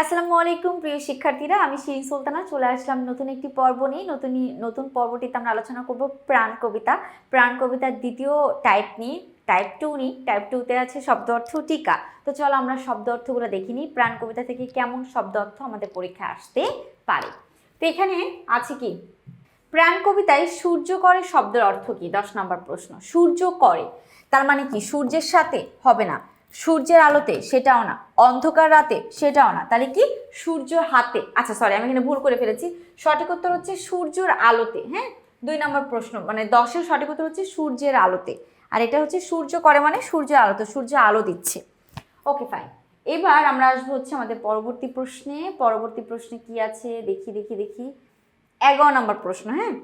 আসসালামু আলাইকুম, প্রিয় শিক্ষার্থীরা। আমি শিরিন সুলতানা, চলে আসলাম নতুন একটি পর্ব নিয়ে। নতুন নতুন পর্বটিতে আমরা আলোচনা করব প্রাণ কবিতা। প্রাণ কবিতার দ্বিতীয় টাইপ নিয়ে টাইপ টু নিই টাইপ টুতে আছে শব্দ অর্থ টিকা। তো চলো আমরা শব্দ অর্থগুলো দেখি নিই। প্রাণ কবিতা থেকে কেমন শব্দ অর্থ আমাদের পরীক্ষায় আসতে পারে? তো এখানে আছে কি? প্রাণ কবিতায় সূর্য করে শব্দের অর্থ কি? দশ নম্বর প্রশ্ন। সূর্য করে। তার মানে কি? সূর্যের সাথে হবে না। সূর্যের আলোতে সেটাও না, অন্ধকার রাতে সেটাও না। তাহলে কি? সূর্য হাতে। আচ্ছা সরি আমি এখানে ভুল করে ফেলেছি। সঠিক উত্তর হচ্ছে সূর্যের আলোতে হ্যাঁ? দুই নম্বর প্রশ্ন মানে দশের সঠিক উত্তর হচ্ছে সূর্যের আলোতে। আর এটা হচ্ছে সূর্য করে মানে সূর্যের আলোতে, সূর্য আলো দিচ্ছে। ওকে ফাইন এবার আমরা আসব হচ্ছে আমাদের পরবর্তী প্রশ্নে। পরবর্তী প্রশ্নে কি আছে? দেখি দেখি দেখি। এগারো নম্বর প্রশ্ন হ্যাঁ?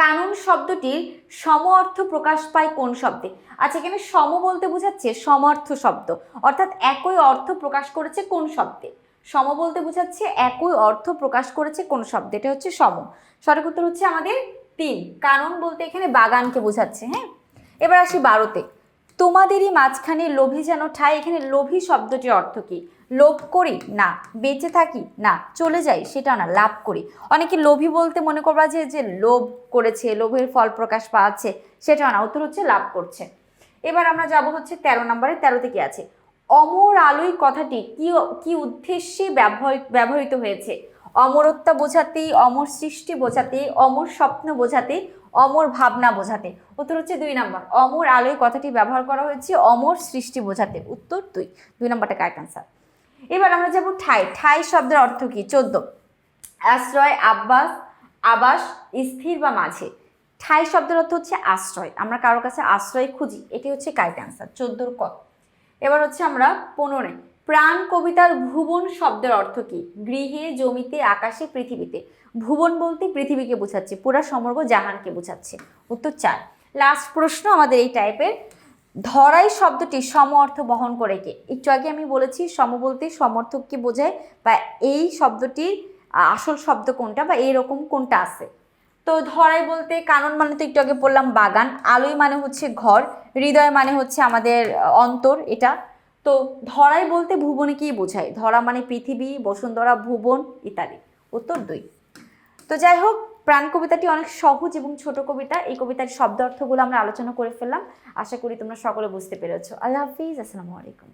কানুন শব্দটির সম অর্থ প্রকাশ পায় কোন শব্দে? আচ্ছা এখানে সম বলতে বোঝাচ্ছে সমর্থ শব্দ। অর্থাৎ একই অর্থ প্রকাশ করেছে কোন শব্দে? সম বলতে বোঝাচ্ছে একই অর্থ প্রকাশ করেছে কোন শব্দে। এটা হচ্ছে সম। সঠিক উত্তর হচ্ছে আমাদের তিন। কানুন বলতে এখানে বাগানকে বোঝাচ্ছে হ্যাঁ? এবার আসি বারোতে। তোমাদেরই মাঝখানে লোভী যেন ঠাই এখানে লোভী শব্দটির অর্থ কি? লোভ করি, না। বেঁচে থাকি, না। চলে যাই সেটা না, লাভ করি। অনেকে লোভী বলতে মনে করবা যে যে লোভ করেছে, লোভের ফল প্রকাশ পাচ্ছে সেটা না। উত্তর হচ্ছে লাভ করছে। এবার আমরা যাব হচ্ছে তেরো নম্বরে তেরোতে কি আছে। অমর আলোই কথাটি কি কি উদ্দেশ্যে ব্যবহৃত ব্যবহৃত হয়েছে? অমরত্ব বোঝাতে, অমর সৃষ্টি বোঝাতে, অমর স্বপ্ন বোঝাতে, অমর ভাবনা বোঝাতে। উত্তর হচ্ছে দুই নম্বর। অমর আলোয় কথাটি ব্যবহার করা হয়েছে, অমর সৃষ্টি বোঝাতে। উত্তর দুই। দুই নম্বরটা কারেক্ট আনসার এবার আমরা যাব ঠাই। ঠাই শব্দের অর্থ কি? চোদ্দ। আশ্রয়, আব্বাস, আবাস, স্থির বা মাঝে। ঠাই শব্দের অর্থ হচ্ছে আশ্রয়। আমরা কারোর কাছে আশ্রয় খুঁজি, এটি হচ্ছে কারেক্ট আনসার চোদ্দোর ক। এবার হচ্ছে আমরা পনেরোয় প্রাণ কবিতার ভুবন শব্দের অর্থ কি? গৃহে, জমিতে, আকাশে, পৃথিবীতে। ভুবন বলতে পৃথিবীকে বোঝাচ্ছে, পুরা সমগ্র জাহানকে বোঝাচ্ছে। উত্তর চার। লাস্ট প্রশ্ন আমাদের এই টাইপের ধরাই শব্দটি সম অর্থ বহন করে কে? একটু আগে আমি বলেছি, সম বলতে সমর্থককে বোঝায় বা এই শব্দটির আসল শব্দ কোনটা বা এইরকম কোনটা আছে। তো ধরাই বলতে কানন মানে তো একটু আগে বললাম বাগান, আলোই মানে হচ্ছে ঘর, হৃদয় মানে হচ্ছে আমাদের, অন্তর, এটা তো ধরাই বলতে ভুবনে কি বোঝায়। ধরা মানে পৃথিবী, বসুন্ধরা, ভুবন ইত্যাদি উত্তর দুই। তো যাই হোক, প্রাণ কবিতাটি অনেক সহজ এবং ছোট কবিতা। এই কবিতার শব্দ অর্থগুলো আমরা আলোচনা করে ফেললাম। আশা করি তোমরা সকলে বুঝতে পেরেছ। আল্লাহ হাফিজ, আসসালামু আলাইকুম।